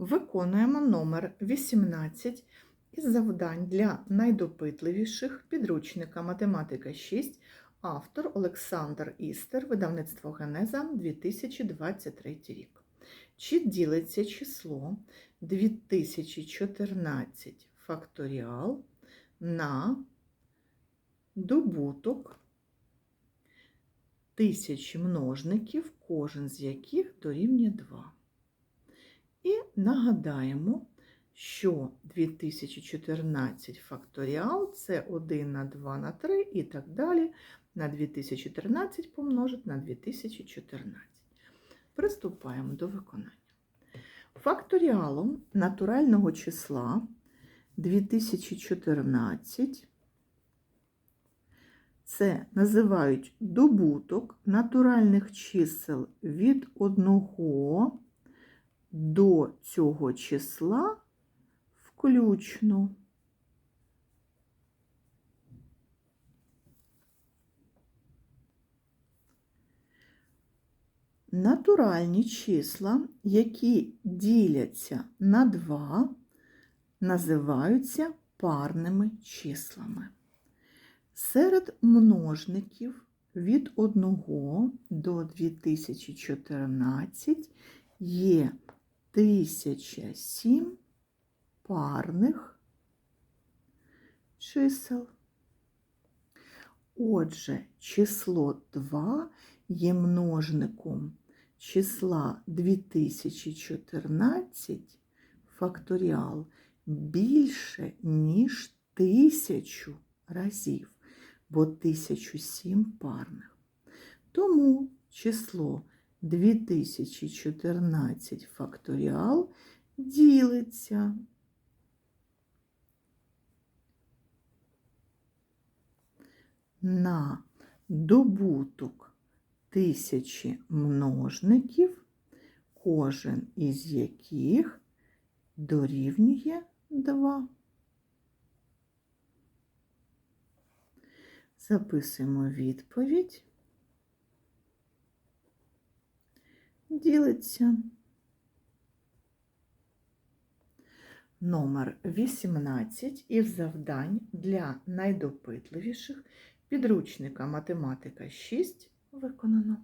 Виконуємо номер 18 із завдань для найдопитливіших підручника Математика 6, автор Олександр Істер, видавництво Генеза 2023 рік. Чи ділиться число 2014 факторіал на добуток тисячі множників, кожен з яких дорівнює 2. І нагадаємо, що 2014 факторіал це 1 на 2 на 3 і так далі. На 2013 помножить на 2014. Приступаємо до виконання. Факторіалом натурального числа 2014 це називають добуток натуральних чисел від 1 до цього числа включно. Натуральні числа, які діляться на 2, називаються парними числами. Серед множників від 1 до 2014 є 1007 парних чисел. Отже, число 2 є множником числа 2014 факторіал більше, ніж тисячу разів, бо 1007 парних. Тому число 2014 факторіал ділиться на добуток тисячі множників, кожен із яких дорівнює 2. Записуємо відповідь. Ділиться. Номер 18 із завдань для найдопитливіших підручника Математика 6 виконано.